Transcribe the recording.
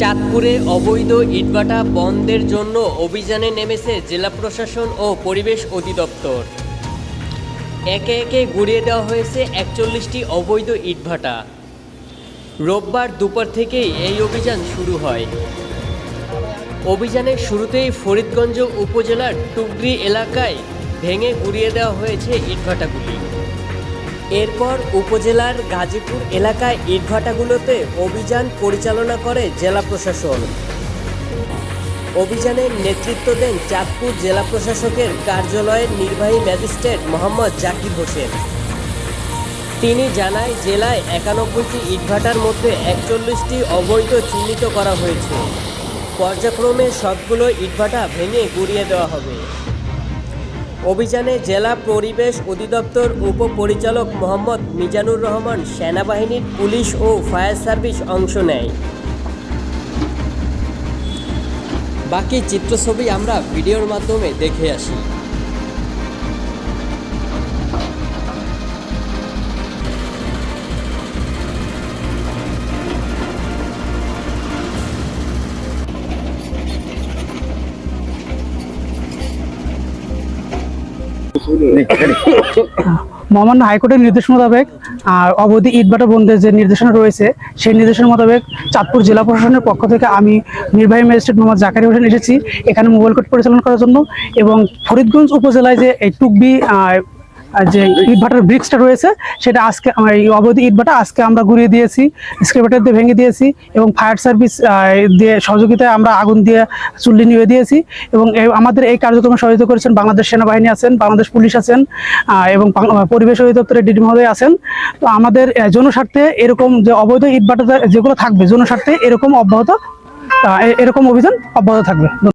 চাঁদপুরে অবৈধ ইটভাটা বন্ধের জন্য অভিযানে নেমেছে জেলা প্রশাসন ও পরিবেশ অধিদপ্তর। একে একে গুড়িয়ে দেওয়া হয়েছে একচল্লিশটি অবৈধ ইটভাটা। রোববার দুপুর থেকেই এই অভিযান শুরু হয়। অভিযানের শুরুতেই ফরিদগঞ্জ উপজেলার টুকরি এলাকায় ভেঙে গুড়িয়ে দেওয়া হয়েছে ইটভাটাগুলি। এরপর উপজেলার গাজীপুর এলাকায় ইটভাটাগুলোতে অভিযান পরিচালনা করে জেলা প্রশাসন। অভিযানের নেতৃত্ব দেন চাঁদপুর জেলা প্রশাসকের কার্যালয়ের নির্বাহী ম্যাজিস্ট্রেট মোহাম্মদ জাকির হোসেন। তিনি জানায়, জেলায় একানব্বইটি ইটভাটার মধ্যে একচল্লিশটি অবৈধ চিহ্নিত করা হয়েছে। পর্যায়ক্রমে সবগুলো ইটভাটা ভেঙে গুড়িয়ে দেওয়া হবে। অভিযানে জেলা পরিবেশ অধিদপ্তর উপপরিচালক মোহাম্মদ মিজানুর রহমান সেনাবাহিনীর পুলিশ ও ফায়ার সার্ভিস অংশ নেয়। বাকি চিত্রছবি আমরা ভিডিওর মাধ্যমে দেখে আসি। মহামান্য হাইকোর্টের নির্দেশ মোতাবেক, আর অবধি ইটভাটা বন্ধের যে নির্দেশনা রয়েছে, সেই নির্দেশনা মোতাবেক চাঁদপুর জেলা প্রশাসনের পক্ষ থেকে আমি নির্বাহী ম্যাজিস্ট্রেট মোহাম্মদ জাকারি হোসেন এসেছি। এখানে মোবাইল কোর্ট পরিচালনা করার জন্য এবং ফরিদগঞ্জ উপজেলায় যে এই টুকবি যে ইটভাটার ব্রিক্সটা রয়েছে, সেটা আজকে আমার এই অবধি ইটভাটা আজকে আমরা ঘুরিয়ে দিয়েছি স্ক্রেপেটার দিয়ে ভেঙে দিয়েছি এবং ফায়ার সার্ভিস দিয়ে সহযোগিতায় আমরা আগুন দিয়ে চুল্লি নিয়ে দিয়েছি এবং আমাদের এই কার্যক্রমে সহযোগিতা করেছেন বাংলাদেশ সেনাবাহিনী আছেন, বাংলাদেশ পুলিশ আছেন এবং পরিবেশ অধিদপ্তরের ডিডি মহোদয় আছেন। তো আমাদের জনস্বার্থে এরকম যে অবৈধ ইটভাটা যেগুলো থাকবে, জনস্বার্থে এরকম অব্যাহত এরকম অভিযান অব্যাহত থাকবে।